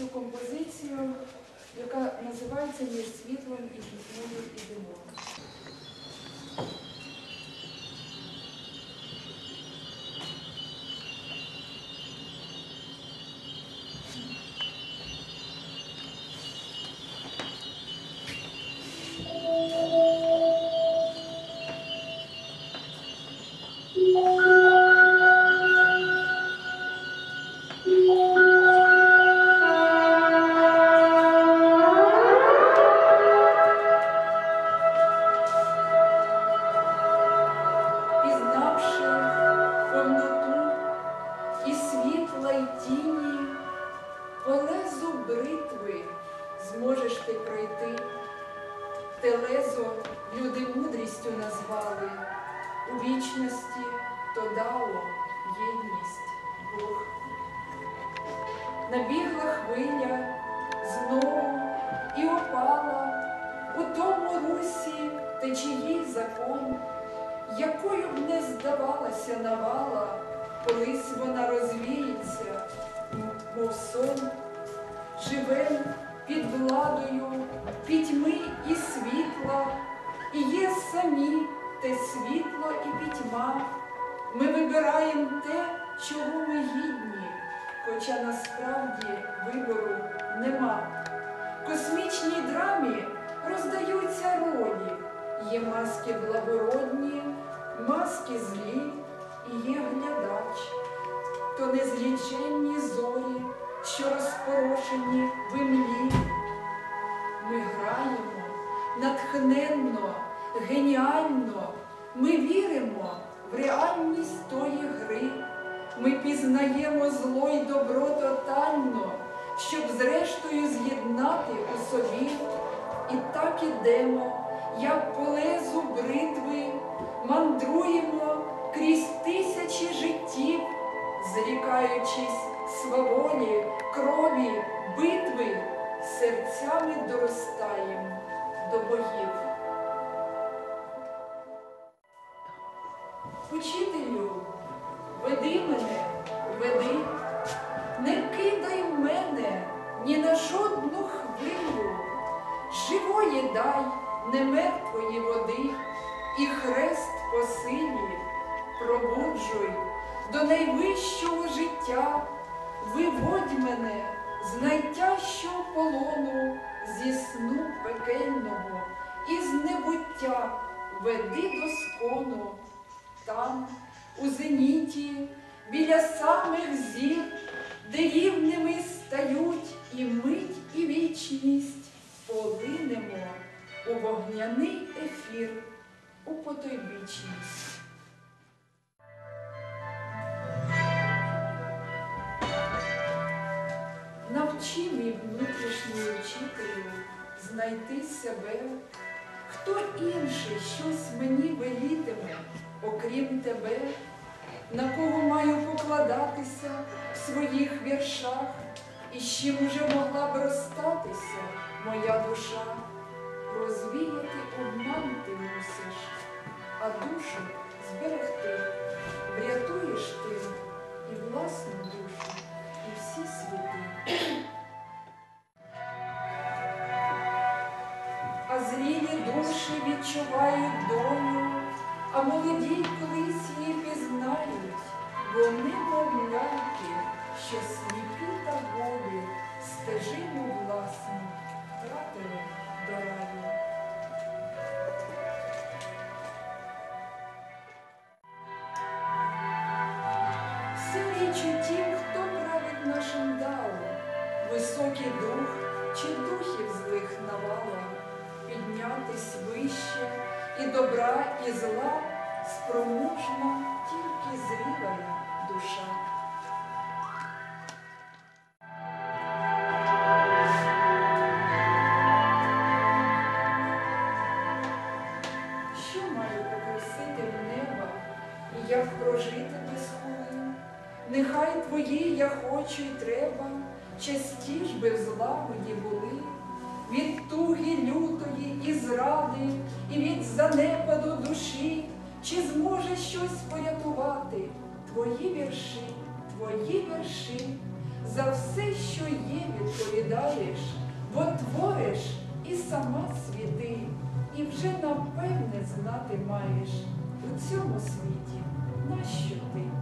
цю композицію, яка називається між світлом і пітьмою і димом. бритви зможеш ти пройти, те лезо люди мудрістю назвали, у вічності то дало єдність Бог. Набігла хвиля знову і опала у тому русі течії закон, якою б не здавалася навала, колись вона розвіється, мов сон живем під владою пітьми і світла, і є самі те світло і пітьма. Ми вибираємо те, чого ми гідні, хоча насправді вибору нема. В космічній драмі роздаються ролі, є маски благородні, маски злі, і є глядач, то незліченні зорі, що розпорошені в імлі. Ми граємо натхненно, геніально, ми віримо в реальність тої гри. Ми пізнаємо зло й добро тотально, щоб зрештою з'єднати у собі. І так ідемо, як по лезу бритви, мандруємо крізь тисячі життів, зрікаючись сваволі, крові, битви, серцями доростаємо до богів. Учителю, веди мене, веди, не кидай мене ні на жодну хвилю, живої дай, не мертвої води, і хрест по силі пробуджуй до найвищого життя, виводь мене з найтяжчого полону, зі сну пекельного, із небуття веди до скону. Там, у зеніті, біля самих зір, де рівними стають і мить, і вічність, полинемо у вогняний ефір, у потойбічність. Навчи мій внутрішній учителю знайти себе, хто інший щось мені велітиме, окрім тебе, на кого маю покладатися в своїх віршах, і з чим уже могла б розстатися моя душа. Розвіяти душі відчувають долю, а молоді колись її пізнають, вони мов ляльки, що сліпі та голі, стежину власну втратили до раю. Вся річ тім, хто править нашим далом, високий дух чи духів злих піднятись вище і добра, і зла спроможна тільки зріла душа. Що маю попросити в неба, і як прожити без хвилин? Нехай твої я хочу й треба, частіш би в злагоді були, від туги лютої і зради, і від занепаду душі, чи зможе щось порятувати? Твої вірші, твої вірші, за все, що є, відповідаєш, бо твориш і сама світи, і вже напевне знати маєш у цьому світі, нащо ти?